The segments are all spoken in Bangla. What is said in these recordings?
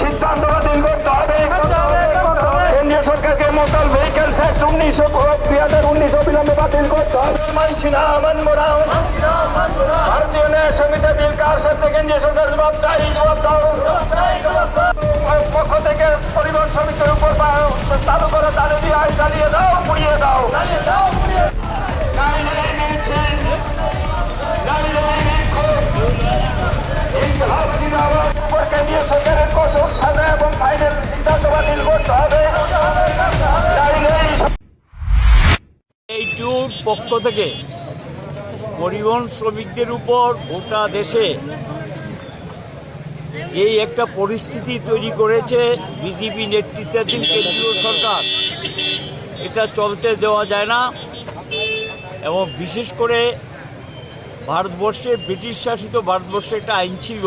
সিদ্ধান্তটা করতে হবে। কেন্দ্রীয় সরকারকে মোটর ভেহিকেল ট্যাক্স উনিশশো দুই হাজার উনিশ অবিলম্বে বাতিল করতে হবে। মানছি না, মানবো না। ভারতীয় ন্যায় সমিতি বিল কার সাথে কেন্দ্রীয় সরকার জবাব চাই জবাব দাও পক্ষ থেকে পরিবহন সমিতির উপর চালু করে চালু দিয়ে আয় চালিয়ে দাও, পুড়িয়ে দাও। চালিয়ে দাও পুড়িয়ে এই এইটুর পক্ষ থেকে পরিবহন শ্রমিকদের উপর গোটা দেশে এই একটা পরিস্থিতি তৈরি করেছে বিজেপি নেতৃত্বাধীন কেন্দ্রীয় সরকার, এটা চলতে দেওয়া যায় না। এবং বিশেষ করে ভারতবর্ষে ব্রিটিশ শাসিত ভারতবর্ষে একটা আইন ছিল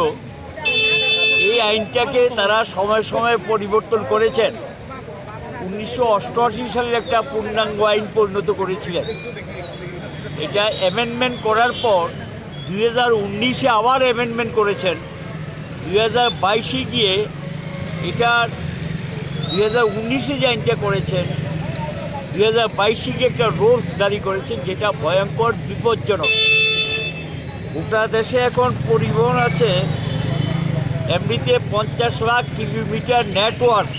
আইনটাকে তারা সময় সময় পরিবর্তন করেছেন। উনিশশো অষ্টআশি সালের একটা পূর্ণাঙ্গ আইন পরিণত করেছিলেন। এটা অ্যামেন্ডমেন্ট করার পর দুই হাজার উনিশে আবার অ্যামেন্ডমেন্ট করেছেন। দুই হাজার বাইশে গিয়ে এটা দুই হাজার উনিশে যে আইনটা করেছেন, দুই হাজার বাইশে গিয়ে একটা রোলস জারি করেছেন যেটা ভয়ঙ্কর, বিপজ্জনক। গোটা দেশে এখন পরিবহন আছে এমনিতে পঞ্চাশ লাখ কিলোমিটার নেটওয়ার্ক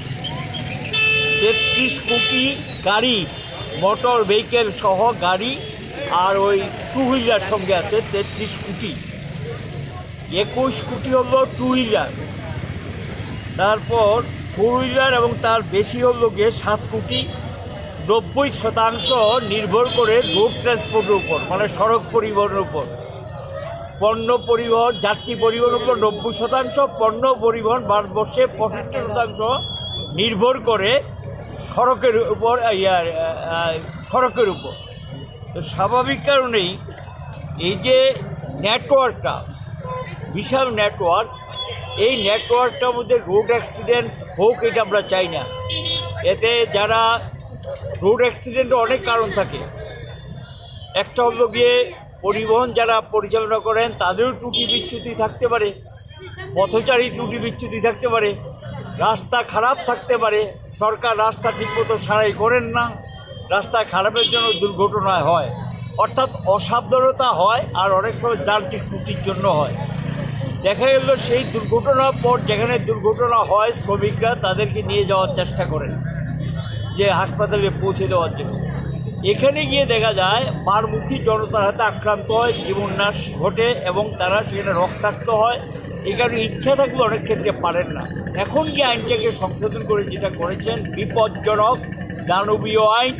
তেত্রিশ কোটি গাড়ি মোটর ভেহিকেল সহ গাড়ি, আর ওই টু হুইলার সঙ্গে আছে তেত্রিশ কোটি। একুশ কোটি হলো টু হুইলার তারপর ফোর হুইলার এবং তার বেশি হল গিয়ে সাত কোটি। নব্বই শতাংশ নির্ভর করে রোড ট্রান্সপোর্টের উপর মানে সড়ক পরিবহনের উপর। পণ্য পরিবহন, যাত্রী পরিবহনের উপর নব্বই শতাংশ, পণ্য পরিবহন ভারতবর্ষে পঁয়ষট্টি শতাংশ নির্ভর করে সড়কের উপর ইয়ার সড়কের উপর। তো স্বাভাবিক কারণেই এই যে নেটওয়ার্কটা, বিশাল নেটওয়ার্ক, এই নেটওয়ার্কটার মধ্যে রোড অ্যাক্সিডেন্ট হোক এটা আমরা চাই না। এতে যারা রোড অ্যাক্সিডেন্টের অনেক কারণ থাকে। একটা হলো গিয়ে পরিবহন যারা পরিচালনা করেন, তাদেরও ত্রুটি বিচ্যুতি থাকতে পারে, পথচারী ত্রুটি বিচ্যুতি থাকতে পারে, রাস্তা খারাপ থাকতে পারে, সরকার রাস্তা ঠিকমতো সারাই করেন না, রাস্তা খারাপের জন্য দুর্ঘটনা হয়। অর্থাৎ অসাবধানতা হয় আর অনেক সময় যান্ত্রিক ত্রুটির জন্য হয়। দেখা গেল সেই দুর্ঘটনার পর যেখানে দুর্ঘটনা হয়, শ্রমিকরা তাদেরকে নিয়ে যাওয়ার চেষ্টা করেন, যে হাসপাতালে পৌঁছে দেওয়ার জন্য। এখানে গিয়ে দেখা যায় মারমুখী জনতার হাতে আক্রান্ত হয় জীবননাশ ঘটে এবং তারা সেখানে রক্তাক্ত হয়। এই কারণে ইচ্ছা থাকলে অনেক ক্ষেত্রে পারেন না। এখন যে আইনটাকে সংশোধন করে যেটা করেছেন, বিপজ্জনক দানবীয় আইন,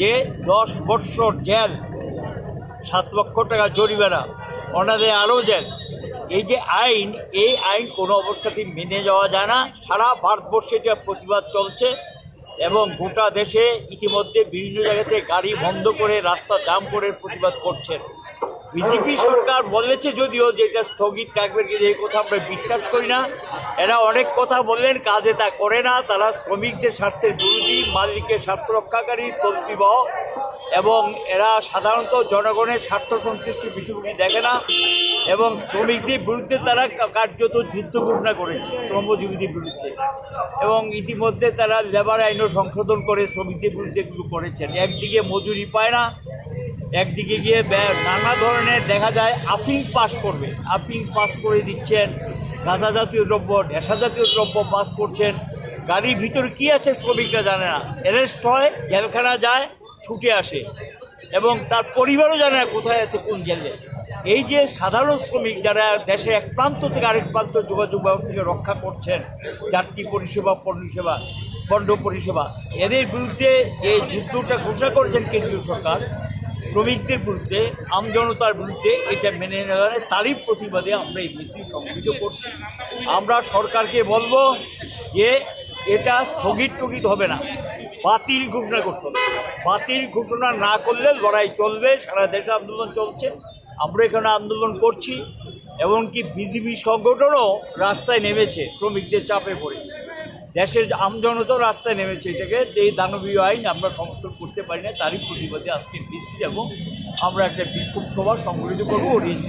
যে দশ বৎসর জেল, সাত লক্ষ টাকা জরিমানা অনাদে আরও জেল, এই যে আইন, এই আইন কোনো অবস্থাতেই মেনে যাওয়া যায় না। সারা ভারতবর্ষে এটা প্রতিবাদ চলছে। এবং গোটা দেশে ইতিমধ্যে বিভিন্ন জায়গাতে গাড়ি বন্ধ করে রাস্তা জাম করে প্রতিবাদ করছেন। বিজেপি সরকার বলেছে যদিও যে এটা স্থগিত থাকবে কিন্তু এই কথা আমরা বিশ্বাস করি না। এরা অনেক কথা বললেন, কাজে তা করে না। তারা শ্রমিকদের স্বার্থের বিরোধী মালিকের স্বার্থ রক্ষাকারী তন্ত্রীবহ এবং এরা সাধারণত জনগণের স্বার্থ সংশ্লিষ্ট বিষয়গুলি দেখে না এবং শ্রমিকদের বিরুদ্ধে তারা কার্যত যুদ্ধ ঘোষণা করেছে, শ্রমজীবীদের বিরুদ্ধে। এবং ইতিমধ্যে তারা লেবার আইনও সংশোধন করে শ্রমিকদের বিরুদ্ধে এগুলো করেছেন। একদিকে মজুরি পায় না, একদিকে গিয়ে নানা ধরনের দেখা যায় আফিং পাস করবে। আফিং পাস করে দিচ্ছেন, গাঁজা জাতীয় দ্রব্য, নেশা জাতীয় দ্রব্য পাস করছেন। গাড়ির ভিতরে কি আছে শ্রমিকরা জানে না। অ্যারেস্ট হয়, জেলখানা যায় ছুটে আসে এবং তার পরিবারও জানে না কোথায় আছে কোন জেলে। এই যে সাধারণ শ্রমিক যারা দেশে এক প্রান্ত থেকে আরেক প্রান্ত যোগাযোগ ব্যবস্থাকে রক্ষা করছেন যাত্রী পরিষেবা পরিষেবা পণ্য পরিষেবা এদের বিরুদ্ধে যে যুদ্ধটা ঘোষণা করেছেন কেন্দ্রীয় সরকার শ্রমিকদের বিরুদ্ধে আমজনতার বিরুদ্ধে এটা মেনে নেওয়া যায়, তারই প্রতিবাদে আমরা এই মিছিল সংগঠিত করছি। আমরা সরকারকে বলব যে এটা স্থগিত টগিত হবে না। বাতিল ঘোষণা করতে হবে। বাতিল ঘোষণা না করলে লড়াই চলবে, সারা দেশে আন্দোলন চলছে। আমরা এখানে আন্দোলন করছি, এমনকি বিজেপি সংগঠনও রাস্তায় নেমেছে শ্রমিকদের চাপে পড়ে। দেশের আমজনতাও রাস্তায় নেমেছে এটাকে এই দানবীয় আইন আমরা সমর্থন করতে পারি না, তারই প্রতিবাদে আজকে মিছিল এবং আমরা একটা বিক্ষোভ সভা সংগঠিত করব ওরিয়েন্ট